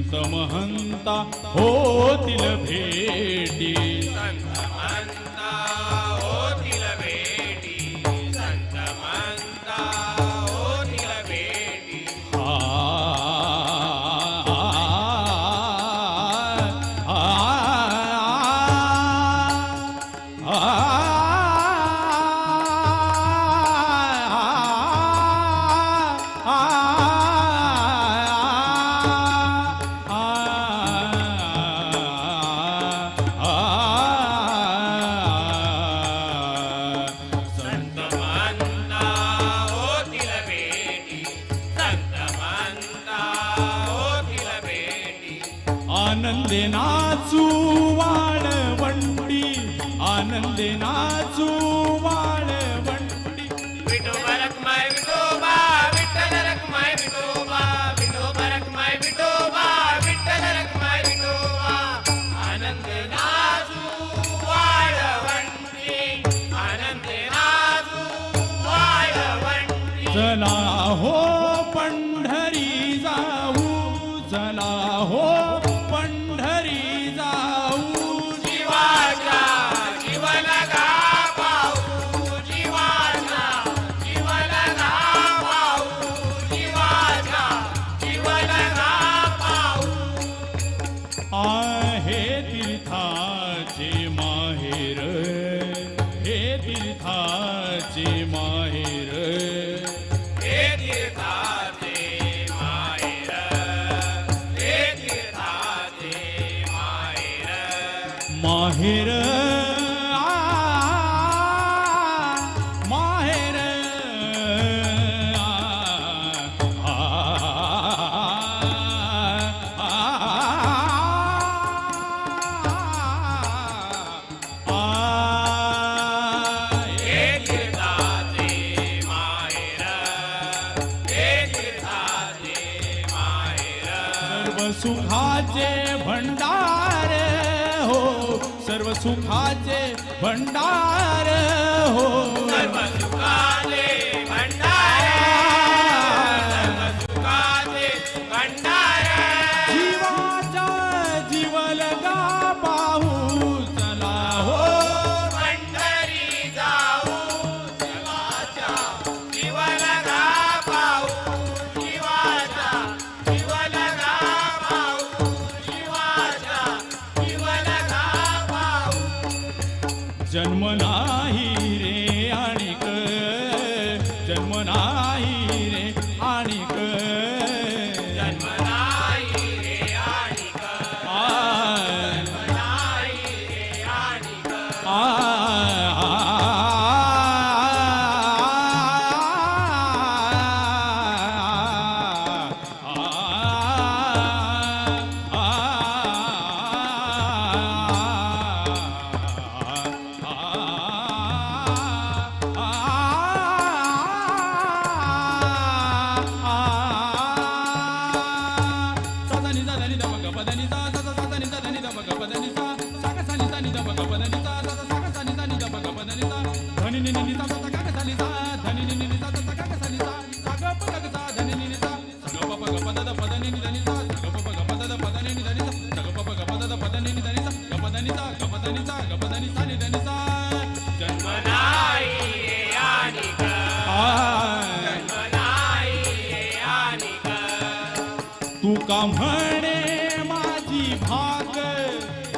संत महंता होतील भेटी. आनंदे नाचू वाळवंटी आनंदे नाचू वाळवंटी विठोबा रखमाय विठोबा विठ्ठल रखमाय विठोबा विठोबा रखमाय विठोबा विठ्ठल रखमाय विठोबा. आनंद नाचू चला हो पंढरी जाऊ चला हो આ હે તીર્થા છે માહેર હે તીર્થા છે માહેર હે તીર્થા માહેર सर्व सुखाचे भंडार हो सर्व सुखाचे भंडार हो. जन्म नाही रे Nobody's out of the